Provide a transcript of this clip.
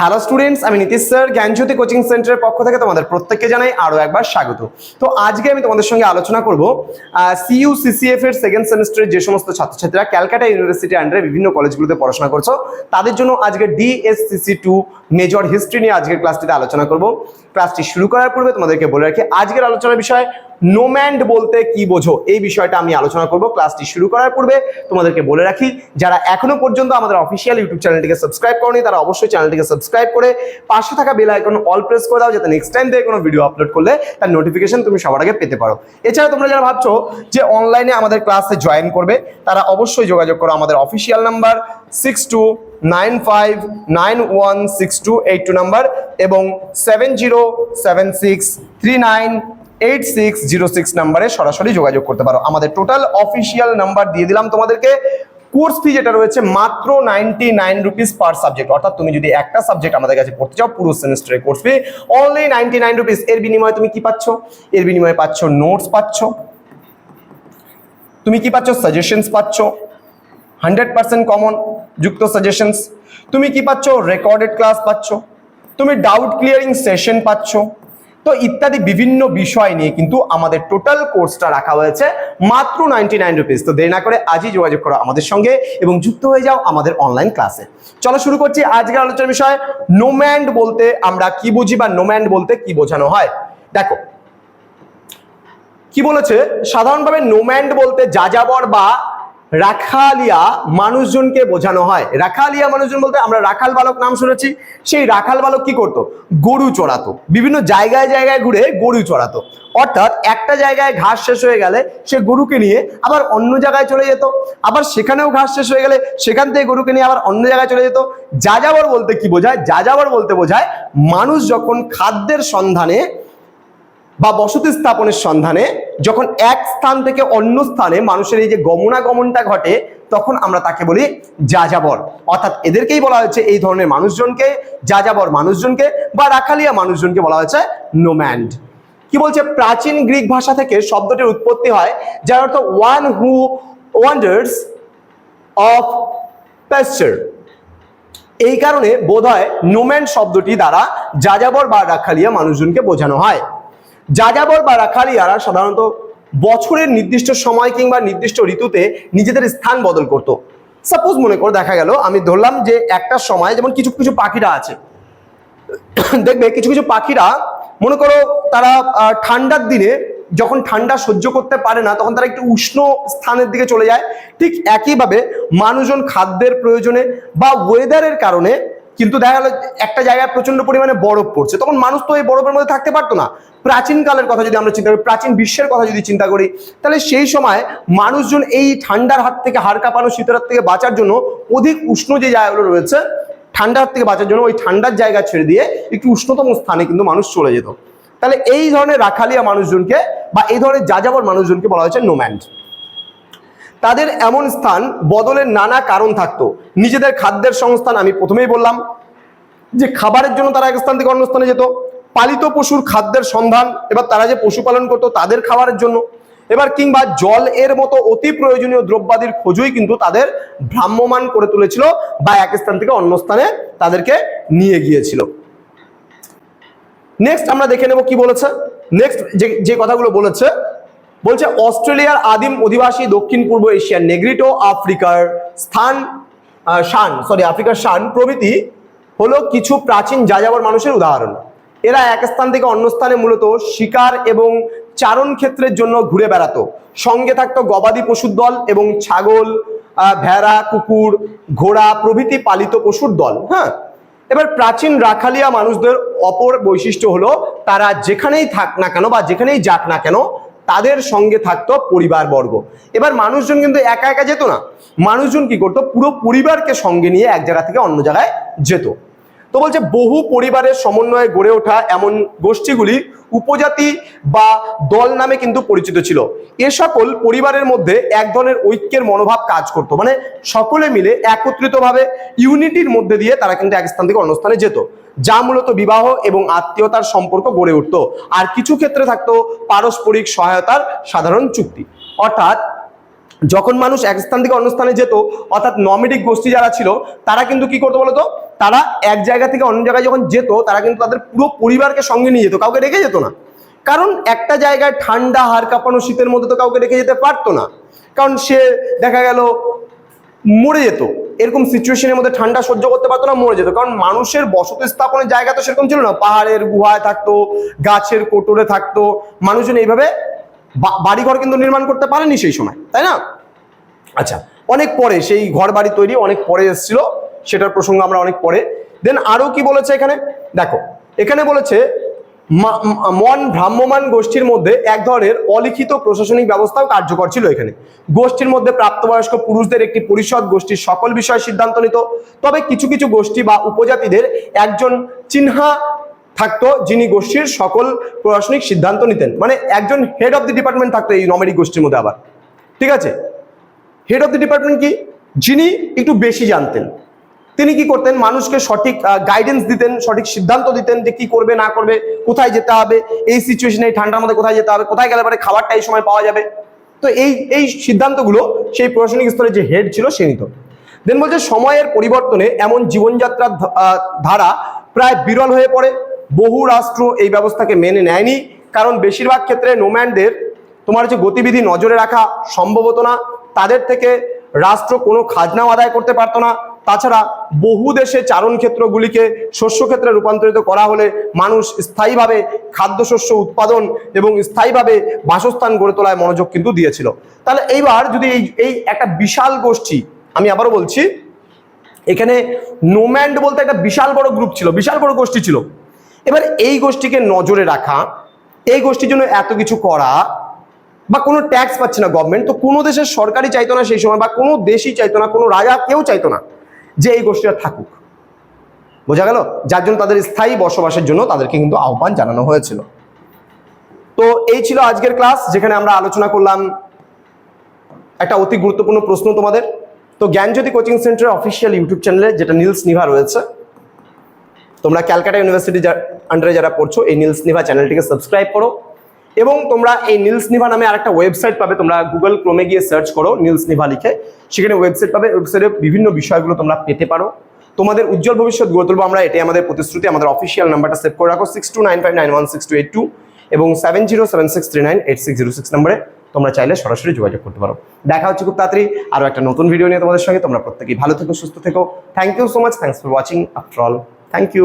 Hello students আমি Nitish sir, জ্ঞানজ্যোতি coaching সেন্টারের পক্ষ থেকে তোমাদের প্রত্যেককে জানাই আরও একবার স্বাগত। তো আজকে আমি তোমাদের সঙ্গে আলোচনা করব সিইউ সিসিএফ এর সেকেন্ড সেমিস্টারের যে সমস্ত ছাত্রছাত্রীরা ক্যালকাটা ইউনিভার্সিটি আন্ডারে বিভিন্ন কলেজগুলোতে পড়াশোনা করছ, তাদের জন্য আজকে ডিএসসিসি টু মেজর হিস্ট্রি নিয়ে আজকের ক্লাসটিতে আলোচনা করব। ক্লাসটি শুরু করার পূর্বে তোমাদেরকে বলে রাখি, আজকের আলোচনার বিষয় নোম্যান্ড বলতে কি বোঝো? এই বিষয়টা আমি আলোচনা করব ক্লাসটি শুরু করার পূর্বে। তোমাদেরকে বলে রাখি, যারা এখনও পর্যন্ত আমাদের অফিসিয়াল ইউটিউব চ্যানেলটিকে সাবস্ক্রাইব করনি, তারা অবশ্যই চ্যানেলটিকে সাবস্ক্রাইব করে পাশে থাকা বেল আইকন অল প্রেস করে দাও, যাতে নেক্সট টাইম থেকে কোনো ভিডিও আপলোড করলে তার নোটিফিকেশন তুমি সবার আগে পেতে পারো। এছাড়া তোমরা যারা ভাবছ যে অনলাইনে আমাদের ক্লাসে জয়েন করবে, তারা অবশ্যই যোগাযোগ করো আমাদের official number six two nine five nine one six two eight two number এবং seven zero seven six three nine eight six zero six নাম্বারে সরাসরি যোগাযোগ করতে পারো। আমাদের টোটাল অফিসিয়াল নাম্বার দিয়ে দিলাম তোমাদেরকে। কোর্স ফি যেটা রয়েছে মাত্র ninety nine rupees per subject অর্থাৎ তুমি যদি একটা সাবজেক্ট আমাদের কাছে পড়তে চাও, পুরো সেমিস্টারের course fee only ninety nine rupees এর বিনিময়ে তুমি কি পাচ্ছ? এর বিনিময়ে পাচ্ছ নোটস পাচ্ছ। তুমি কি পাচ্ছ? সাজেশনস পাচ্ছ। হান্ড্রেড পার্সেন্ট কমন যুক্ত সাজেশনস তুমি কি পাচ্ছ? রেকর্ডেড ক্লাস পাচ্ছ। তুমি ডাউট ক্লিয়ারিং সেশন পাচ্ছ। তো ইত্যাদি বিভিন্ন বিষয় নিয়ে কিন্তু আমাদের টোটাল কোর্সটা রাখা হয়েছে মাত্র নাইনটি নাইন রুপিস তো দেরি না করে আজই যোগাযোগ করো আমাদের সঙ্গে এবং যুক্ত হয়ে যাও আমাদের অনলাইন ক্লাসে চলো শুরু করছি আজকের আলোচনার বিষয় নোম্যান্ড বলতে আমরা কি বুঝি বা নোম্যান্ড বলতে কি বোঝানো হয়? দেখো, কি বলেছে? সাধারণভাবে নোম্যান্ড বলতে যাযাবর বা রাখালিয়া মানুষজনকে বোঝানো হয়। রাখালিয়া মানুষজন বলতে আমরা রাখাল বালক নাম শুনেছি। সেই রাখাল বালক কি করতো? গরু চড়াতো। বিভিন্ন জায়গায় জায়গায় ঘুরে গরু চড়াতো। অর্থাৎ একটা জায়গায় ঘাস শেষ হয়ে গেলে সে গরুকে নিয়ে আবার অন্য জায়গায় চলে যেত। আবার সেখানেও ঘাস শেষ হয়ে গেলে সেখান থেকে গরুকে নিয়ে আবার অন্য জায়গায় চলে যেত। যাযাবর বলতে কি বোঝায়? যাযাবর বলতে বোঝায় মানুষ যখন খাদ্যের সন্ধানে বা বসতি স্থাপনের সন্ধানে যখন এক স্থান থেকে অন্য স্থানে মানুষের এই যে গমনাগমনটা ঘটে, তখন আমরা তাকে বলি যাযাবর। অর্থাৎ এদেরকেই বলা হয়েছে এই ধরনের মানুষজনকে, যাযাবর মানুষজনকে বা রাখালিয়া মানুষজনকে বলা হয়েছে নোম্যান্ড। কি বলছে? প্রাচীন গ্রিক ভাষা থেকে শব্দটির উৎপত্তি হয়, যার অর্থ one who wanders of pasture এই কারণে বোধ হয় নোম্যান্ড শব্দটি দ্বারা যাযাবর বা রাখালিয়া মানুষজনকে বোঝানো হয়। যাযাবর বা রাখালিয়ারা সাধারণত বছরের নির্দিষ্ট সময় কিংবা নির্দিষ্ট ঋতুতে নিজেদের স্থান বদল করত। সাপোজ মনে করে দেখা গেল, আমি ধরলাম যে একটা সময় যেমন কিছু কিছু পাখিরা আছে। দেখবে কিছু কিছু পাখিরা মনে করো তারা ঠান্ডার দিনে যখন ঠান্ডা সহ্য করতে পারে না, তখন তারা একটু উষ্ণ স্থানের দিকে চলে যায়। ঠিক একইভাবে মানুষজন খাদ্যের প্রয়োজনে বা ওয়েদারের কারণে কিন্তু দেখা গেল একটা জায়গায় প্রচণ্ড পরিমাণে বরফ পড়ছে। তখন মানুষ তো এই বরফের মধ্যে থাকতে পারতো না। প্রাচীন কালের কথা যদি আমরা চিন্তা করি, প্রাচীন বিশ্বের কথা যদি চিন্তা করি, তাহলে সেই সময় মানুষজন এই ঠান্ডার হাত থেকে হাড় কাঁপানো, শীতের হাত থেকে বাঁচার জন্য অধিক উষ্ণ যে জায়গাগুলো রয়েছে, ঠান্ডার হাত থেকে বাঁচার জন্য ওই ঠান্ডার জায়গা ছেড়ে দিয়ে একটু উষ্ণতম স্থানে কিন্তু মানুষ চলে যেত। তাহলে এই ধরনের রাখালিয়া মানুষজনকে বা এই ধরনের যাযাবর মানুষজনকে বলা হয়েছে নোম্যান্ড তাদের এমন স্থান বদলের নানা কারণ থাকতো। নিজেদের খাদ্যের সংস্থান আমি প্রথমেই বললাম, যে খাবারের জন্য তারা এক স্থান থেকে অন্য স্থানে যেত। পালিত পশুর খাদ্যের সন্ধান, এবার তারা যে পশুপালন করতো তাদের খাবারের জন্য। এবার কিংবা জল এর মতো অতি প্রয়োজনীয় দ্রব্যাদির খোঁজই কিন্তু তাদের ভ্রাম্যমান করে তুলেছিল বা এক স্থান থেকে অন্য স্থানে তাদেরকে নিয়ে গিয়েছিল। নেক্সট আমরা দেখে নেব কি বলেছে। নেক্সট যে যে কথাগুলো বলেছে বলছে অস্ট্রেলিয়ার আদিম অধিবাসী দক্ষিণ পূর্ব এশিয়ার নেগ্রিটো আফ্রিকার স্থান শান সরি আফ্রিকার শান প্রভৃতি হলো কিছু প্রাচীন যাযাবর মানুষের উদাহরণ। এরা এক স্থান থেকে অন্য স্থানে মূলত শিকার এবং চারণ ক্ষেত্রের জন্য ঘুরে বেড়াতো। সঙ্গে থাকতো গবাদি পশুর দল এবং ছাগল ভেড়া, কুকুর, ঘোড়া প্রভৃতি পালিত পশুর দল হ্যাঁ? এবার প্রাচীন রাখালিয়া মানুষদের অপর বৈশিষ্ট্য হলো তারা যেখানেই থাক না কেন বা যেখানেই যাক না কেন তাদের সঙ্গে থাকতো পরিবারবর্গ। এবার মানুষজন কিন্তু একা একা যেত না। মানুষজন কি করতো? পুরো পরিবারকে সঙ্গে নিয়ে এক জায়গা থেকে অন্য জায়গায় যেত। তো বলছে, বহু পরিবারের সমন্বয়ে গড়ে ওঠা এমন গোষ্ঠীগুলি উপজাতি বা দল নামে কিন্তু পরিচিত ছিল। এ সকল পরিবারের মধ্যে এক ধরনের ঐক্যের মনোভাব কাজ করতো। মানে সকলে মিলে একত্রিতভাবে ইউনিটির মধ্যে দিয়ে তারা কিন্তু এক স্থান থেকে অন্য স্থানে যেত, যা মূলত বিবাহ এবং আত্মীয়তার সম্পর্ক গড়ে উঠতো। আর কিছু ক্ষেত্রে থাকতো পারস্পরিক সহায়তার সাধারণ চুক্তি। অর্থাৎ যখন মানুষ এক স্থান থেকে অন্য স্থানে যেত, অর্থাৎ নমেডিক গোষ্ঠী যারা ছিল, তারা কিন্তু কি করতো বলতো? তারা এক জায়গা থেকে অন্য জায়গায় যখন যেত, তারা কিন্তু তাদের পুরো পরিবারকে সঙ্গে নিয়ে যেত, কাউকে রেখে যেত না। কারণ একটা জায়গায় ঠান্ডা, হাড় কাঁপানো শীতের মধ্যে তো কাউকে রেখে যেতে পারতো না। কারণ সে দেখা গেল মরে যেত। এরকম সিচুয়েশনের মধ্যে ঠান্ডা সহ্য করতে পারতো না, মরে যেত। কারণ মানুষের বসতি স্থাপনের জায়গা তো সেরকম ছিল না। পাহাড়ের গুহায় থাকতো, গাছের কোটরে থাকতো। মানুষজন এইভাবে বাড়িঘর কিন্তু নির্মাণ করতে পারেনি সেই সময়, তাই না? আচ্ছা অনেক পরে সেই ঘর বাড়ি তৈরি, অনেক পরে এসেছিল, সেটার প্রসঙ্গ আমরা অনেক পরে। দেন আরও কি বলেছে এখানে? দেখো, এখানে বলেছে মন ভ্রাম্যমান গোষ্ঠীর মধ্যে এক ধরনের অলিখিত প্রশাসনিক ব্যবস্থাও কার্যকর ছিল এখানে। গোষ্ঠীর মধ্যে প্রাপ্তবয়স্ক পুরুষদের একটি পরিষদ, গোষ্ঠীর সকল বিষয়ে সিদ্ধান্ত নিত। তবে কিছু কিছু গোষ্ঠী বা উপজাতিদের একজন চিহ্না থাকতো, যিনি গোষ্ঠীর সকল প্রশাসনিক সিদ্ধান্ত নিতেন। মানে একজন হেড অফ দি ডিপার্টমেন্ট থাকতো এই নমেরিক গোষ্ঠীর মধ্যে আবার। ঠিক আছে? হেড অফ দি ডিপার্টমেন্ট কি? যিনি একটু বেশি জানতেন। তিনি কি করতেন? মানুষকে সঠিক গাইডেন্স দিতেন, সঠিক সিদ্ধান্ত দিতেন যে কি করবে, না করবে, কোথায় যেতে হবে, এই সিচুয়েশনে ঠান্ডার মধ্যে কোথায় যেতে হবে, কোথায় গেলে পরে খাবারটা এই সময় পাওয়া যাবে। তো এই এই সিদ্ধান্তগুলো সেই প্রশাসনিক স্তরে যে হেড ছিল, সে নিত। দেন বলছে, সময়ের পরিবর্তনে এমন জীবনযাত্রার ধারা প্রায় বিরল হয়ে পড়ে। বহু রাষ্ট্র এই ব্যবস্থাকে মেনে নেয়নি। কারণ বেশিরভাগ ক্ষেত্রে নোম্যানদের তোমার হচ্ছে গতিবিধি নজরে রাখা সম্ভব হতো না, তাদের থেকে রাষ্ট্র কোনো খাজনাও আদায় করতে পারতো না। তাছাড়া বহু দেশে চারণ ক্ষেত্রগুলিকে শস্য ক্ষেত্রে রূপান্তরিত করা হলে মানুষ স্থায়ীভাবে খাদ্যশস্য উৎপাদন এবং স্থায়ীভাবে বাসস্থান গড়ে তোলায় মনোযোগ কিন্তু দিয়েছিল। তাহলে এইবার যদি এই এই একটা বিশাল গোষ্ঠী, আমি আবারও বলছি, এখানে নোম্যান্ড বলতে একটা বিশাল বড় গ্রুপ ছিল, বিশাল বড় গোষ্ঠী ছিল। এবার এই গোষ্ঠীকে নজরে রাখা, এই গোষ্ঠীর জন্য এত কিছু করা, বা কোনো ট্যাক্স পাচ্ছে না গভর্নমেন্ট তো কোনো দেশের সরকারই চাইতো না সেই সময়, বা কোনো দেশই চাইতো না, কোনো রাজা কেউ চাইতো না যে এই গোষ্ঠীটা থাকুক। বোঝা গেল? যার জন্য তাদের স্থায়ী বসবাসের জন্য তাদেরকে কিন্তু আহ্বান জানানো হয়েছিল। তো এই ছিল আজকের ক্লাস যেখানে আমরা আলোচনা করলাম একটা অতি গুরুত্বপূর্ণ প্রশ্ন তোমাদের। তো জ্ঞানজ্যোতি কোচিং সেন্টারের অফিসিয়াল ইউটিউব চ্যানেলে যেটা নীলস নিভা রয়েছে তোমরা ক্যালকাটা ইউনিভার্সিটি আন্ডারে যারা পড়ছো, এই নীলস নিভা চ্যানেলটিকে সাবস্ক্রাইব করো এবং তোমরা এই নীলস নিভা নামে আরেকটা ওয়েবসাইট পাবে, তোমরা গুগল ক্রোমে গিয়ে সার্চ করো নীলস নিভা লিখে। সেখানে ওয়েবসাইট পাবে ওয়েবসাইটে বিভিন্ন বিষয়গুলো তোমরা পেতে পারো। তোমাদের উজ্জ্বল ভবিষ্যৎ গড়ে তুলবো আমরা, এটাই আমাদের প্রতিশ্রুতি, আমাদের অফিসিয়াল নাম্বারটা সেভ করে রাখো six two nine five nine one six two eight two এবং seven zero seven six three nine eight six zero six নম্বরে তোমরা চাইলে সরাসরি যোগাযোগ করতে পারো। দেখা হচ্ছে খুব তাড়াতাড়ি আরও একটা নতুন ভিডিও নিয়ে তোমাদের সঙ্গে। তোমরা প্রত্যেকেই ভালো থেকো, সুস্থ থেকো। Thank you so much thanks for watching after all thank you